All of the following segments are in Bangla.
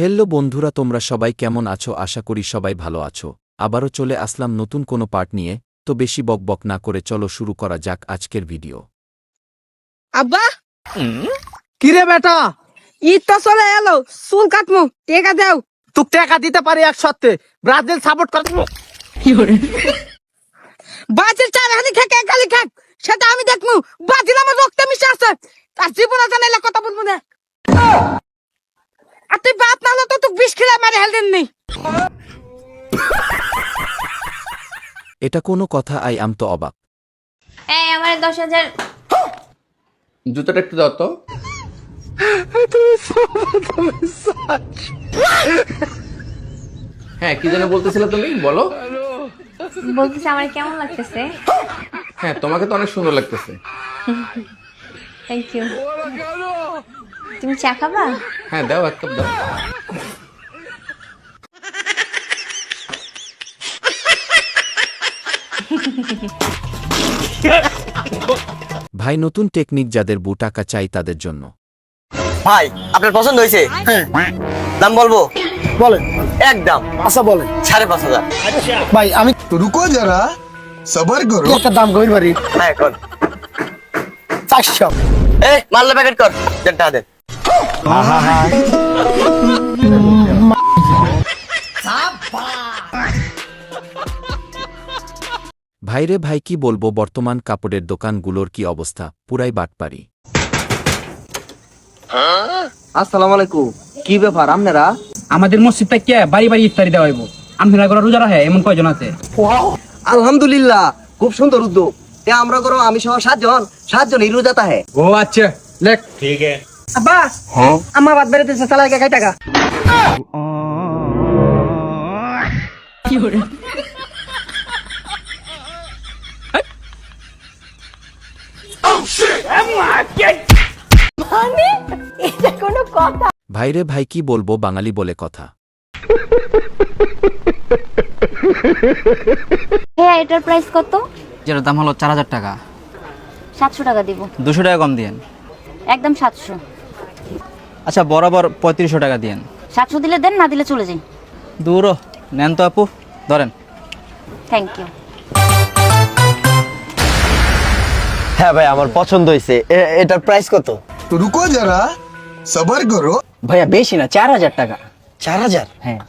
হেল্লো বন্ধুরা তোমরা সবাই কেমন আছো? আশা করি সবাই ভালো আছো। আবারও চলে আসলাম নতুন কোনো পার্ট নিয়ে তো বেশি বকবক না করে চলো শুরু করা যাক আজকের ভিডিও। আব্বা! কিরে বেটা? ঈদ তো চলে এলো চুল কাটমু টেকা দেও। তুই টাকা দিতে পারি এক সত্যি ব্রাজিল সাপোর্ট করে। বাজিল চার হানি খেকে গালি খাক। সেটা আমি দেখমু বাজিল আমার রক্তে মিশে আছে। তার জীবন জানাইলে কথা বলব না। আর তুই বাপ না বিষ খেলে মারে হেলদিন নেই। এটা কোনো কথা আই আম তো অবাক। এই আমার দশ হাজার। জুতোটা একটু দাও তো। হ্যাঁ কি যেন বলতেছিলে তুমি? বলো। বলতেছে আমার কেমন লাগতেছে? হ্যাঁ তোমাকে তো অনেক সুন্দর লাগতেছে। থ্যাংক ইউ তুমি চা খাবা? হ্যাঁ দাও এক কাপ দাও। ভাই নতুন টেকনিক যাদের বু টাকা চাই তাদের জন্য। ভাই আপনার পছন্দ হয়েছে? হ্যাঁ। দাম বলব? বলেন। একদম আচ্ছা বলেন। সাড়ে পাঁচ হাজার। আচ্ছা। ভাই আমি রুকো যারা সবার করো। একটা দাম কমির বাড়ি হ্যাঁ এখন চারশো। এ মাল্লা প্যাকেট কর। দেন টাকা ভাইরে ভাই কি বলব বর্তমান কাপড়ের দোকানগুলোর কি অবস্থা? পুরাই বাটপারি। আসসালামু আলাইকুম। কি ব্যাপার আপনারা? আমাদের মসজিদটা কে বাড়ি বাড়ি ইফতারি দেওয়া হইব। আপনারা করে রোজা রাখে এমন কয়জন আছে? আলহামদুলিল্লাহ খুব সুন্দর উদ্যোগ। এ আমরা করো আমি সহ সাতজন সাতজন হিরো যাতা হ্যাঁ ও আচ্ছা লেখ। আব্বা আমার বাদ বেড়েতেছে সালা একা টাকা ভাইরে ভাই কি বলব বাঙালি বলে কথা। হ্যাঁ এটার প্রাইস কত? যেটার দাম হলো চার হাজার টাকা। সাতশো টাকা দিব। দুশো টাকা কম দিয়েন। একদম সাতশো। আচ্ছা বরাবর পঁয়ত্রিশশো টাকা দিয়েন। সাতশো দিলে দেন না দিলে চলে যাই। দূরও নেন তো আপু ধরেন। থ্যাংক ইউ হ্যাঁ ভাই আমার পছন্দ হয়েছে। এটার প্রাইস কত? রুকো যারা সবার করো। ভাইয়া বেশি না চার হাজার টাকা। চার হাজার? হ্যাঁ।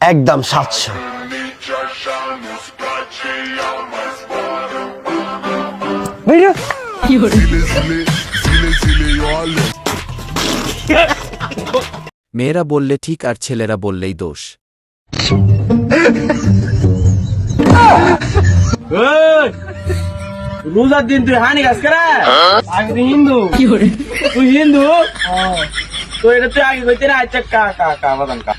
একদম সাতশো। মেয়েরা বললে ঠিক আর ছেলেরা বললেই দোষ। রোজার দিন তুই হানি গাছ করা? আগে তুই হিন্দু। তুই হিন্দু? তো এটা তুই আগে কইতে না আচ্ছা কা কা কা বাদাম কা।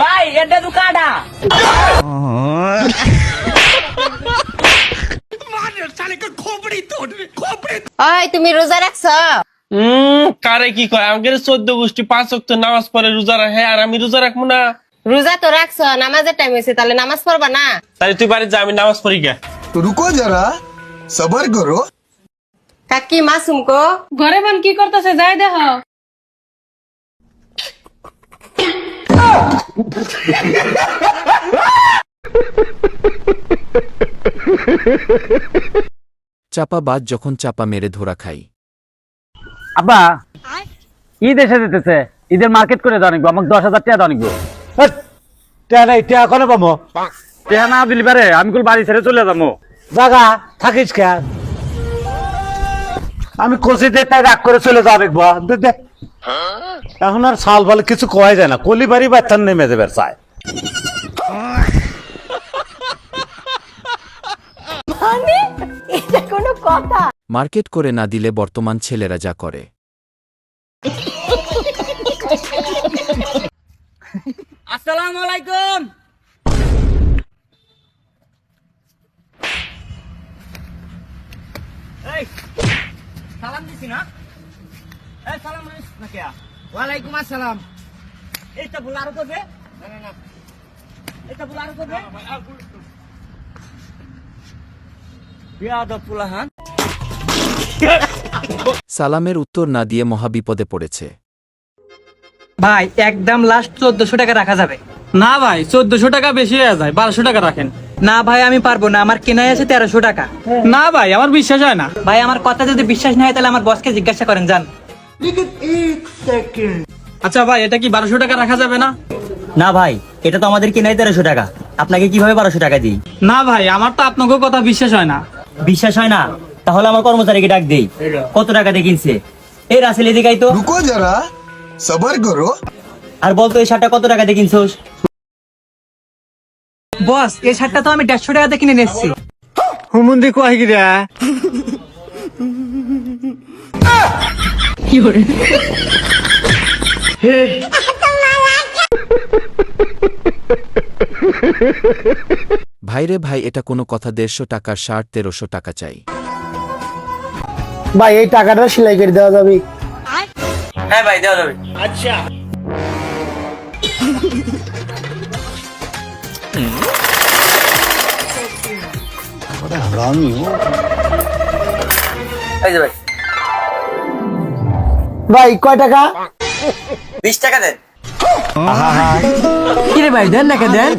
ভাই এটা তো কাটা। ওই তুমি রোজা রাখছো? হুম কারে কি কয়? আমাকে চোদ্দ গোষ্ঠী পাঁচ অক্ট নামাজ পড়ে রোজা রাখে আর আমি রোজা রাখব না। রোজা তো রাখছ নামাজের টাইম হয়েছে তাহলে নামাজ পড়বা না? তাহলে তুই বাড়ি যা আমি নামাজ পড়ি গা রুকো যারা সবার করো কাকি মাসুম কো। ঘরে বোন কি করতেছে যাই দেহ চাপা বাদ যখন চাপা মেরে ধরা খাই। আব্বা ঈদ এসে যেতেছে। ঈদের মার্কেট করে দাও নিকবো আমাকে দশ হাজার টাকা দাও টাকা টাকা কনে পাবো টাকা না দিলি পারে আমি কুল বাড়ি ছেড়ে চলে যাব। জাগা থাকিস কে? আমি কষিতে তাই রাগ করে চলে যাবে এখন আর সাল বলে কিছু কয় যায় না কলি বাড়ি বাচ্চার নেমে দেবে চায়। মার্কেট করে না দিলে বর্তমান ছেলেরা যা করে। আসসালামু আলাইকুম। এই সালাম দিছি না? এই সালাম না কে? ওয়ালাইকুম আসসালাম। এইটা ভুল আরও করবে? না না না। এটা ভুল আরও করবে? বিয়া দপুলাহান সালামের উত্তর না দিয়ে মহাবিপদে পড়েছে। ভাই একদম লাস্ট চোদ্দশো টাকা রাখা যাবে। না ভাই চোদ্দশো টাকা বেশি হয়ে যায় বারোশো টাকা রাখেন। না ভাই আমি পারব না আমার কেনাই আছে তেরোশো টাকা। না ভাই আমার বিশ্বাস হয় না। ভাই আমার কথা যদি বিশ্বাস না হয় তাহলে আমার বসকে জিজ্ঞাসা করেন যান। আচ্ছা ভাই এটা কি বারোশো টাকা রাখা যাবে না? না ভাই এটা তো আমাদের কেনাই তেরোশো টাকা। আপনাকে কীভাবে বারোশো টাকা দিই? না ভাই আমার তো আপনাকে কথা বিশ্বাস হয় না। বিশ্বাস হয় না? তাহলে আমার কর্মচারীকে ডাক দেই। কত টাকা দিয়ে কিনছে? এই রাসেল এদিকে তো। যারা সবার গরু আর বলতো এই শার্টটা কত টাকা দিয়ে বস এই শার্টটা তো আমি দেড়শো টাকাতে কিনে নিচ্ছি দেখো আই গিরা ভাইরে ভাই এটা কোনো কথা দেড়শো টাকার শার্ট তেরোশো টাকা চাই। ভাই এই টাকাটা সেলাই করে দেওয়া যাবে। হ্যাঁ ভাই দেওয়া যাবে। এই যে ভাই। ভাই কয় টাকা? বিশ টাকা দেন। কিরে ভাই দেন না কে দেন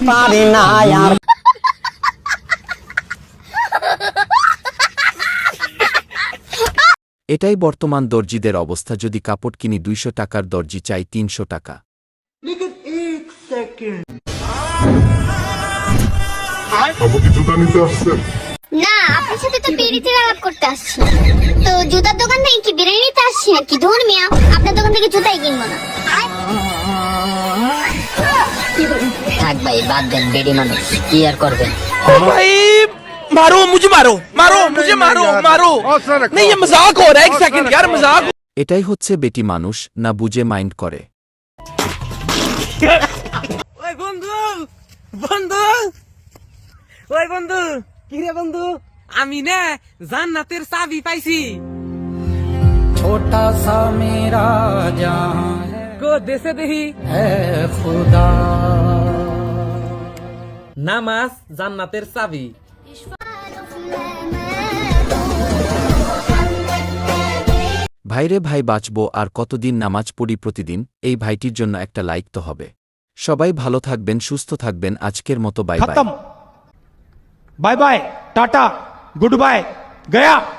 এটাই বর্তমান দর্জিদের অবস্থা যদি কাপড় কিনি দুইশো টাকার দর্জি চাই তিনশো টাকা। না আপনার সাথে তো বিড়িতে আলাপ করতে আসছি। তো জুতার দোকান থেকে কি বিরিয়ানি নিতে আসছি নাকি? আপনার দোকান থেকে জুতাই কিনবো না। থাক ভাই বাদ দেন বেডি মানুষ। কি আর করবেন? मारो मुझे मारो मारो मुझे मारो मारो नहीं ये मजाक हो रहा है एक सेकंड यार मजाक এটাই হচ্ছে বেটি মানুষ না বুঝে মাইন্ড করে ওই বন্ধু বন্ধু ওই বন্ধু কি রে বন্ধু আমি না জান্নাতের চাবি পাইছি ছোটা সা মেরা জাহান গো দেশে দেহি খুদা নামাজ জান্নাতের চাবি ভাইরে ভাই বাঁচব আর কতদিন নামাজ পড়ি প্রতিদিন, এই ভাইটির জন্য একটা লাইক তো হবে। সবাই ভালো থাকবেন, সুস্থ থাকবেন, আজকের মতো bye bye bye bye tata good bye Gaya.